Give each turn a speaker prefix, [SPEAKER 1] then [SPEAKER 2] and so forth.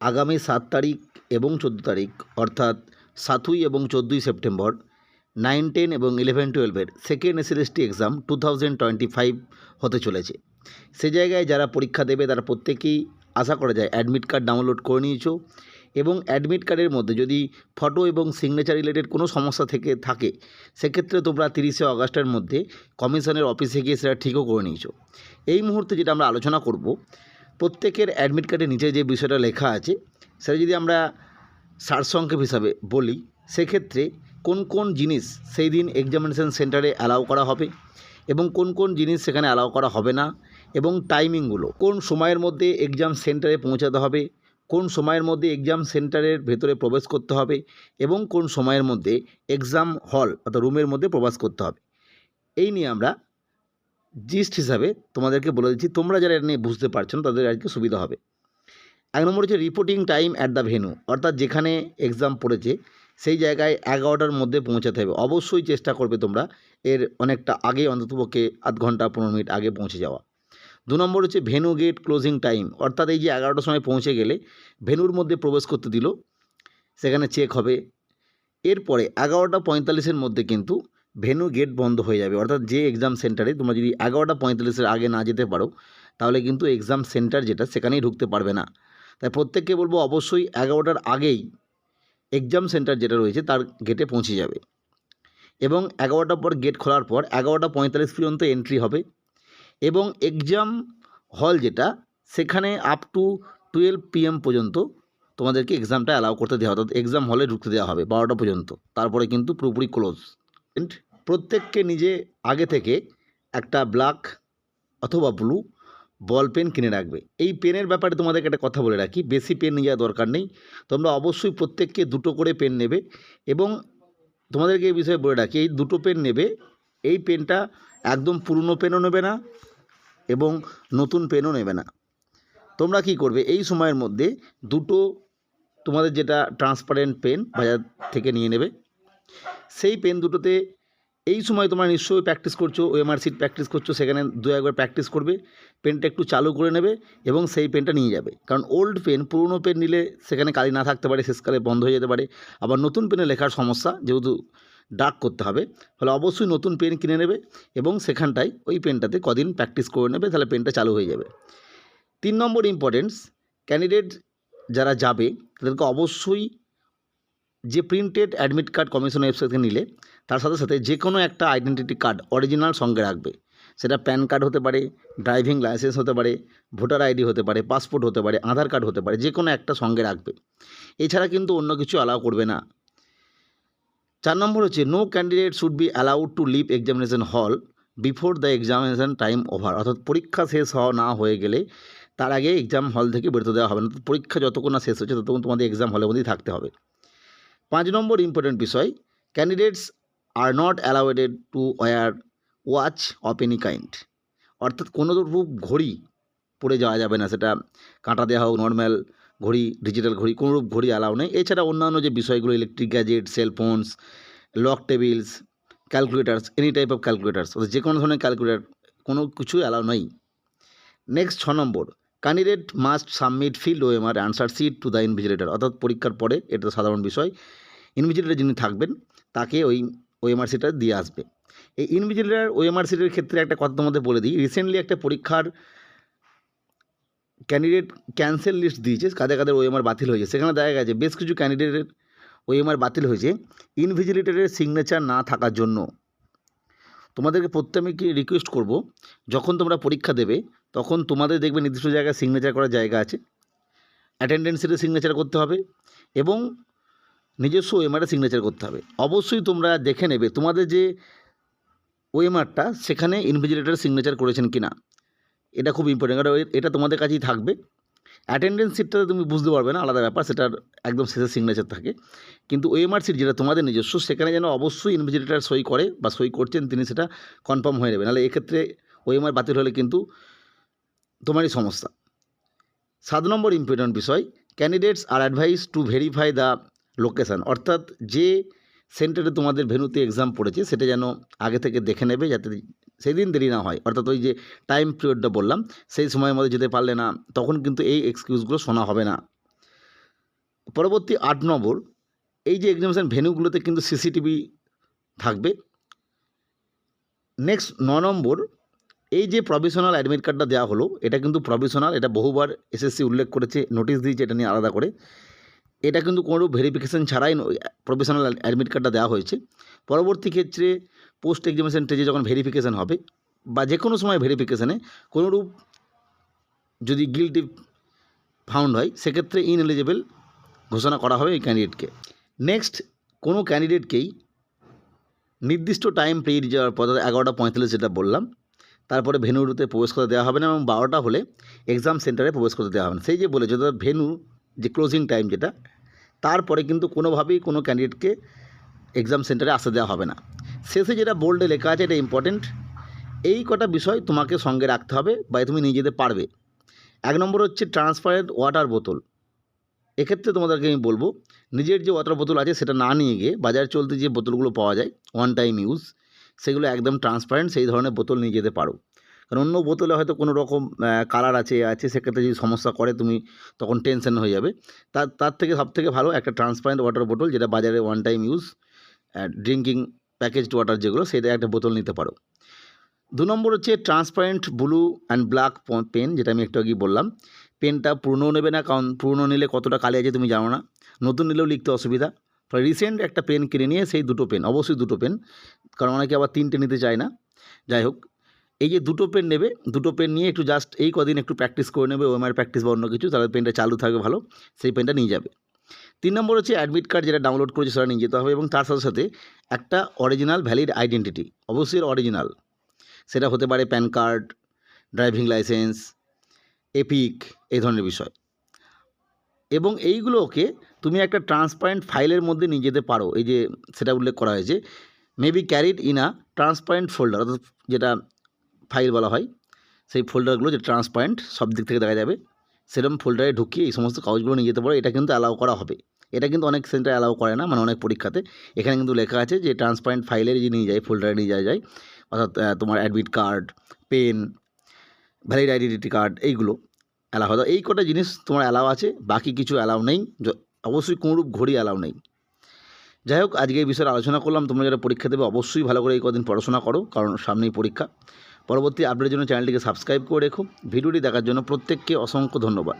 [SPEAKER 1] আগামী সাত তারিখ এবং চোদ্দ তারিখ, অর্থাৎ সাতই এবং চোদ্দোই সেপ্টেম্বর, নাইন, টেন এবং ইলেভেন, টুয়েলভের second SLST exam two thousand twenty five হতে চলেছে। সে জায়গায় যারা পরীক্ষা দেবে, তারা প্রত্যেকেই আশা করা যায় অ্যাডমিট কার্ড ডাউনলোড করে নিয়েছো এবং অ্যাডমিট কার্ডের মধ্যে যদি ফটো এবং সিগনেচার রিলেটেড কোনো সমস্যা থেকে থাকে, সেক্ষেত্রে তোমরা তিরিশে আগস্টের মধ্যে কমিশনের অফিসে গিয়ে সেটা ঠিকও করে নিয়েছো। এই মুহূর্তে যেটা আমরা আলোচনা করব প্রত্যেকের অ্যাডমিট কার্ডের নিচে যে বিষয়টা লেখা আছে, সেটা যদি আমরা সারসংক্ষেপ হিসাবে বলি, সেক্ষেত্রে কোন কোন জিনিস সেই দিন এক্সামিনেশন সেন্টারে অ্যালাউ করা হবে এবং কোন কোন জিনিস সেখানে অ্যালাউ করা হবে না এবং টাইমিংগুলো কোন সময়ের মধ্যে এক্সাম সেন্টারে পৌঁছাতে হবে, কোন সময়ের মধ্যে এক্সাম সেন্টারের ভেতরে প্রবেশ করতে হবে এবং কোন সময়ের মধ্যে এক্সাম হল অর্থাৎ রুমের মধ্যে প্রবেশ করতে হবে। এই নিয়ে আমরা জিস্ট হিসাবে তোমাদেরকে বলে দিচ্ছি, তোমরা যারা এটা নিয়ে বুঝতে পারছ তাদের আজকে সুবিধা হবে। এক নম্বর হচ্ছে reporting time at the venue অর্থাৎ যেখানে এক্সাম পড়েছে, সেই জায়গায় এগারোটার মধ্যে পৌঁছাতে হবে। অবশ্যই চেষ্টা করবে তোমরা এর অনেকটা আগে, অন্ততপক্ষে আধ ঘণ্টা, পনেরো মিনিট আগে পৌঁছে যাওয়া। দু নম্বর হচ্ছে ভেনু গেট ক্লোজিং টাইম অর্থাৎ এই যে এগারোটার সময় পৌঁছে গেলে ভেনুর মধ্যে প্রবেশ করতে দিল, সেখানে চেক হবে। এরপরে এগারোটা পঁয়তাল্লিশের মধ্যে কিন্তু ভেনু গেট বন্ধ হয়ে যাবে। অর্থাৎ যে এক্সাম সেন্টারে তোমরা যদি এগারোটা পঁয়তাল্লিশের আগে না যেতে পারো, তাহলে কিন্তু এক্সাম সেন্টার যেটা, সেখানেই ঢুকতে পারবে না। তাই প্রত্যেককে বলব অবশ্যই এগারোটার আগেই এক্সাম সেন্টার যেটা রয়েছে, তার গেটে পৌঁছে যাবে। এবং এগারোটার পর গেট খোলার পর এগারোটা পঁয়তাল্লিশ পর্যন্ত এন্ট্রি হবে। এবং এক্সাম হল যেটা, সেখানে আপ টু টুয়েলভ পিএম পর্যন্ত তোমাদেরকে এক্সামটা অ্যালাউ করতে দেওয়া অর্থাৎ এক্সাম হলে ঢুকতে দেওয়া হবে বারোটা পর্যন্ত। তারপরে কিন্তু পুরোপুরি ক্লোজ প্রত্যেককে নিজে আগে থেকে একটা ব্ল্যাক অথবা ব্লু বল পেন কিনে রাখবে। এই পেনের ব্যাপারে তোমাদেরকে একটা কথা বলে রাখি, বেশি পেন নিয়ে যাওয়ার দরকার নেই। তোমরা অবশ্যই প্রত্যেককে দুটো করে পেন নেবে এবং তোমাদেরকে এই বিষয়ে বলে রাখি, এই দুটো পেন নেবে, এই পেনটা একদম পুরনো পেনও নেবে না এবং নতুন পেনও নেবে না। তোমরা কি করবে, এই সময়ের মধ্যে দুটো তোমাদের যেটা ট্রান্সপারেন্ট পেন বাজার থেকে নিয়ে নেবে, সেই পেন দুটোতে এই সময় তোমরা নিশ্চয়ই প্র্যাকটিস করছ ওএমআর সিট প্র্যাকটিস করছ, সেখানে দু একবার প্র্যাকটিস করবে। পেনটা একটু চালু করে নেবে এবং সেই পেনটা নিয়ে যাবে। কারণ ওল্ড পেন পুরনো পেন নিলে সেখানে কালি না থাকতে পারে, শেষকালে বন্ধ হয়ে যেতে পারে। আবার নতুন পেনে লেখার সমস্যা, যেহেতু ডাক করতে হবে ফলে অবশ্যই নতুন পেন কিনে নেবে এবং সেখানটায় ওই পেনটাতে কদিন প্র্যাকটিস করে নেবে, তাহলে পেনটা চালু হয়ে যাবে। তিন নম্বর ইম্পর্টেন্স ক্যান্ডিডেট যারা যাবে, তাদেরকে অবশ্যই যে printed admit card commission website থেকে নিলে তার সাথে সাথে যে কোনো একটা আইডেন্টিটি কার্ড অরিজিনাল সঙ্গে রাখবে। সেটা প্যান কার্ড হতে পারে ড্রাইভিং লাইসেন্স হতে পারে ভোটার আইডি হতে পারে পাসপোর্ট হতে পারে আধার কার্ড হতে পারে, যে কোনো একটা সঙ্গে রাখবে। এছাড়া কিন্তু অন্য কিছু অ্যালাউ করবে না। চার নম্বর হচ্ছে no candidate should be allowed to leave examination hall before the examination time over অর্থাৎ পরীক্ষা শেষ হওয়া না হয়ে গেলে তার আগে এক্সাম হল থেকে বেরোতে দেওয়া হবে না। পরীক্ষা যতক্ষণ না শেষ হচ্ছে, ততক্ষণ তোমাদের এক্সাম হলের মধ্যেই থাকতে হবে। পাঁচ নম্বর ইম্পর্টেন্ট বিষয় candidates are not allowed to wear watch of any kind অর্থাৎ কোনো রূপ ঘড়ি পরে যাওয়া যাবে না, সেটা কাঁটা দেওয়া হোক নর্ম্যাল ঘড়ি ডিজিটাল ঘড়ি, কোনো রূপ ঘড়ি অ্যালাউ নেই। এছাড়া অন্যান্য যে বিষয়গুলো electric gadget cellphones log tables calculators any type of calculators অর্থাৎ যে কোনো ধরনের ক্যালকুলেটার কোনো কিছুই অ্যালাউ নেই। নেক্সট ছ নম্বর candidate must submit fill filled OMR answer sheet to the invigilator অর্থাৎ পরীক্ষার পরে, এটা সাধারণ বিষয়। ইনভিজিলেটর যিনি থাকবেন, তাকে ওই ওএমআর সিটটা দিয়ে আসবে। এই ইনভিজিলেটর ওএমআর সিটের ক্ষেত্রে একটা কথা তোমাদের বলে দিই রিসেন্টলি একটা পরীক্ষার ক্যান্ডিডেট ক্যান্সেল লিস্ট দিয়েছে, কাদের কাদের ওএমআর বাতিল হয়েছে। সেখানে দেখা গেছে, বেশ কিছু ক্যান্ডিডেটের ওএমআর বাতিল হয়েছে ইনভিজিলেটরের সিগনেচার না থাকার জন্য। তোমাদেরকে প্রত্যেকে কি রিকোয়েস্ট করব, যখন তোমরা পরীক্ষা দেবে, তখন তোমাদের দেখবে নির্দিষ্ট জায়গায় সিগনেচার করার জায়গা আছে। অ্যাটেন্ডেন্স সিটে সিগনেচার করতে হবে এবং নিজস্ব ওএমআরে সিগনেচার করতে হবে। অবশ্যই তোমরা দেখে নেবে তোমাদের যে ওএমআরটা সেখানে ইনভিজিলেটর সিগনেচার করেছেন কি না এটা খুব ইম্পর্টেন্ট কারণ এটা তোমাদের কাছেই থাকবে। অ্যাটেন্ডেন্স সিটটাতে তুমি বুঝতে পারবে না, আলাদা ব্যাপার, সেটার একদম শেষে সিগনেচার থাকে। কিন্তু ওএমআর সিট যেটা তোমাদের নিজস্ব, সেখানে যেন অবশ্যই ইনভিজিলেটর সই করে বা সই করছেন, তিনি সেটা কনফার্ম হয়ে নেবে। নাহলে এক্ষেত্রে ওএমআর বাতিল হলে কিন্তু তোমারই সমস্যা। সাত নম্বর ইম্পর্টেন্ট বিষয় candidates are advise to verify the location অর্থাৎ যে সেন্টারে তোমাদের ভেনুতে এক্সাম পড়েছে, সেটা যেন আগে থেকে দেখে নেবে যাতে সেই দিন দেরি না হয়। অর্থাৎ ওই যে টাইম পিরিয়ডটা বললাম, সেই সময়ের মধ্যে যেতে পারলে না, তখন কিন্তু এই এক্সকিউজগুলো শোনা হবে না। পরবর্তী আট নম্বর, এই যে এক্সামিনেশন ভেন্যুগুলোতে কিন্তু সিসিটিভি থাকবে। নেক্সট ন নম্বর, এই যে প্রভিশনাল অ্যাডমিট কার্ডটা দেওয়া হলো, এটা কিন্তু প্রভিশনাল এটা বহুবার এসএসসি উল্লেখ করেছে নোটিশ দিয়েছে, এটা নিয়ে আলাদা করে। এটা কিন্তু কোনো ভেরিফিকেশন ছাড়াই প্রফেশনাল অ্যাডমিট কার্ডটা দেওয়া হয়েছে। পরবর্তী ক্ষেত্রে পোস্ট এক্সামিনেশন স্টেজে যখন ভেরিফিকেশান হবে, বা যে কোনো সময় ভেরিফিকেশানে কোনোরূপ যদি গিলটি ফাউন্ড হয়, সেক্ষেত্রে ইনএলিজেবল ঘোষণা করা হবে এই ক্যান্ডিডেটকে নেক্সট কোনো ক্যান্ডিডেটকেই নির্দিষ্ট টাইম পেরিয়ে যাওয়ার পর এগারোটা পঁয়তাল্লিশ যেটা বললাম, তারপরে ভেনুরুতে প্রবেশ করতে দেওয়া হবে না এবং বারোটা হলে এক্সাম সেন্টারে প্রবেশ করতে দেওয়া হবে না। সেই যে বলেছে ভেনু যে ক্লোজিং টাইম যেটা তারপরে কিন্তু কোনোভাবেই কোনো ক্যান্ডিডেটকে এক্সাম সেন্টারে আসতে দেওয়া হবে না। শেষে যেটা বোল্ডে লেখা আছে, এটা ইম্পর্টেন্ট এই কটা বিষয় তোমাকে সঙ্গে রাখতে হবে বা তুমি নিয়ে যেতে পারবে। এক নম্বর হচ্ছে ট্রান্সপারেন্ট ওয়াটার বোতল এক্ষেত্রে তোমাদেরকে আমি বলব, নিজের যে ওয়াটার বোতল আছে সেটা না নিয়ে গিয়ে বাজার চলতে যে বোতলগুলো পাওয়া যায় ওয়ান টাইম ইউজ সেগুলো একদম ট্রান্সপারেন্ট সেই ধরনের বোতল নিয়ে যেতে পারো। কারণ অন্য বোতলে হয়তো কোনো রকম কালার আছে আছে, সেক্ষেত্রে যদি সমস্যা করে তুমি তখন টেনশন হয়ে যাবে। তার তার থেকে সব থেকে ভালো একটা ট্রান্সপারেন্ট ওয়াটার বোতল যেটা বাজারে one time use drinking packaged water যেগুলো, সেটা একটা বোতল নিতে পারো। দু নম্বর হচ্ছে transparent blue and black pen যেটা আমি একটু আগেই বললাম। পেনটা পুরনো নেবে না, কারণ পুরনো নিলে কতটা কালি আছে তুমি জানো না। নতুন নিলেও লিখতে অসুবিধা। রিসেন্ট একটা পেন কিনে নিয়ে সেই দুটো পেন অবশ্যই দুটো পেন কারণ অনেকে আবার তিনটে নিতে চায় না। যাই হোক এই যে দুটো পেন নেবে, দুটো পেন নিয়ে একটু জাস্ট এই কদিন একটু প্র্যাকটিস করে নেবে ওএমআর প্র্যাকটিস বা অন্য কিছু, তাহলে পেনটা চালু থাকবে ভালো, সেই পেনটা নিয়ে যাবে। তিন নম্বর হচ্ছে অ্যাডমিট কার্ড যেটা ডাউনলোড করেছে সেটা নিয়ে যেতে হবে এবং তার সাথে সাথে একটা অরিজিনাল ভ্যালিড আইডেন্টিটি অবশ্যই অরিজিনাল সেটা হতে পারে PAN card driving licence EPIC এই ধরনের বিষয়। এবং এইগুলোকে তুমি একটা ট্রান্সপারেন্ট ফাইলের মধ্যে নিয়ে যেতে পারো, এই যে সেটা উল্লেখ করা হয়েছে। May be carried in a transparent folder অর্থাৎ যেটা ফাইল বলা হয়, সেই ফোল্ডারগুলো যে ট্রান্সপারেন্ট সব দিক থেকে দেখা যাবে সেরকম ফোল্ডারে ঢুকিয়ে এই সমস্ত কাগজগুলো নিয়ে যেতে পারো, এটা কিন্তু অ্যালাউ করা হবে। এটা কিন্তু অনেক সেন্টার অ্যালাউ করে না মানে অনেক পরীক্ষাতে। এখানে কিন্তু লেখা আছে যে ট্রান্সপারেন্ট ফাইলের যে নিয়ে যায়, ফোল্ডারে নিয়ে যাওয়া যায়, অর্থাৎ তোমার admit card, pen, valid identity card, এইগুলো অ্যালাউ হয়। এই কটা জিনিস তোমার অ্যালাউ আছে, বাকি কিছু অ্যালাউ নেই অবশ্যই কোনোরূপ ঘড়ি অ্যালাউ নেই। যাই হোক, আজকে এই বিষয়ে আলোচনা করলাম, তোমরা যারা পরীক্ষা দেবে, অবশ্যই ভালো করে এই কদিন পড়াশোনা করো, কারণ সামনেই পরীক্ষা। পরবর্তী আপডেটের জন্য চ্যানেলটিকে সাবস্ক্রাইব করে রেখো। ভিডিওটি দেখার জন্য প্রত্যেককে অসংখ্য ধন্যবাদ।